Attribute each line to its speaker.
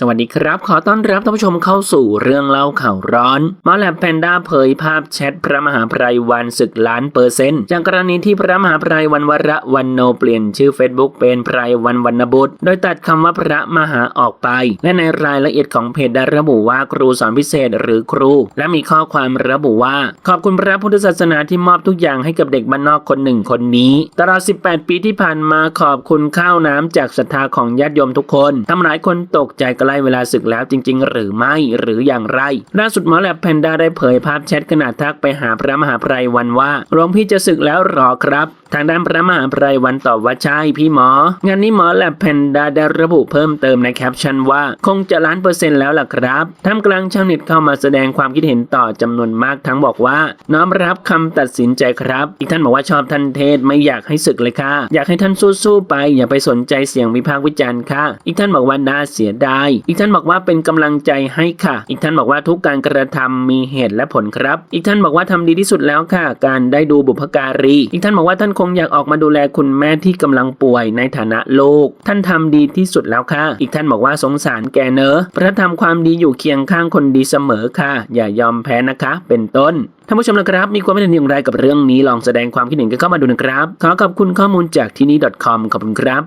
Speaker 1: สวัสดีครับ ขอต้อนรับท่านผู้ชมเข้าสู่เรื่องเล่าข่าวร้อนมอแลบแพนด้าเผยภาพแชทพระมหาไพรวันศึกล้านเปอร์เซ็นต์จากกรณีที่พระมหาไพรวันวระวันโนเปลี่ยนชื่อ Facebook เป็นไพรวันวรรณบุตร โดยตัดคำว่าพระมหาออกไป และในรายละเอียดของเพจได้ระบุว่าครูสอนพิเศษหรือครู และมีข้อความระบุว่า ขอบคุณพระพุทธศาสนาที่มอบทุกอย่างให้กับเด็กบ้านนอกคนหนึ่งคนนี้ตลอด 18 ปีที่ผ่านมาขอบคุณข้าวน้ำจากศรัทธาของญาติโยมทุกคนทำหลายคนตกใจกใกล้เวลาศึกแล้วจริง ๆ หรือไม่หรืออย่างไรล่าสุดหมอแลบแพนด้าได้เผยภาพแชทขณะทักไปหาพระมหาไพรวันว่าหลวงพี่จะศึกแล้วหรอครับ ทางด้านพระมหาไพรวันตอบว่าใช่พี่หมอ งานนี้หมอแลบแพนด้าได้ระบุเพิ่มเติมในแคปชั่นว่า คงจะล้านเปอร์เซ็นต์แล้วล่ะครับท่ามกลางชาวเน็ตเข้ามาแสดงความคิดเห็นต่อจำนวนมากทั้งบอกว่า น้อมรับคำตัดสินใจครับ อีกท่านบอกว่าชอบท่านเทศไม่อยากให้ศึกเลยค่ะ อยากให้ท่านสู้ๆไป อย่าไปสนใจเสียงวิพากษ์วิจารณ์ค่ะ อีกท่านบอกว่าน่าเสียดายอีกท่านบอกว่าเป็นกำลังใจให้ค่ะ อีกท่านบอกว่าทุกการกระทำมีเหตุและผลครับ อีกท่านบอกว่าทำดีที่สุดแล้วค่ะ การได้ดูบุพการี อีกท่านบอกว่าท่านคงอยากออกมาดูแลคุณแม่ที่กำลังป่วยในฐานะลูกท่านทำดีที่สุดแล้วค่ะ อีกท่านบอกว่าสงสารแกเนอะพระธรรมความดีอยู่เคียงข้างคนดีเสมอค่ะ อย่ายอมแพ้นะคะ เป็นต้นท่านผู้ชมนะครับ มีความคิดเห็นอย่างไรกับเรื่องนี้ลองแสดงความคิดเห็นกันเข้ามาดูนะครับ ขอขอบคุณข้อมูลจากที่นี่ .com ขอบคุณครับ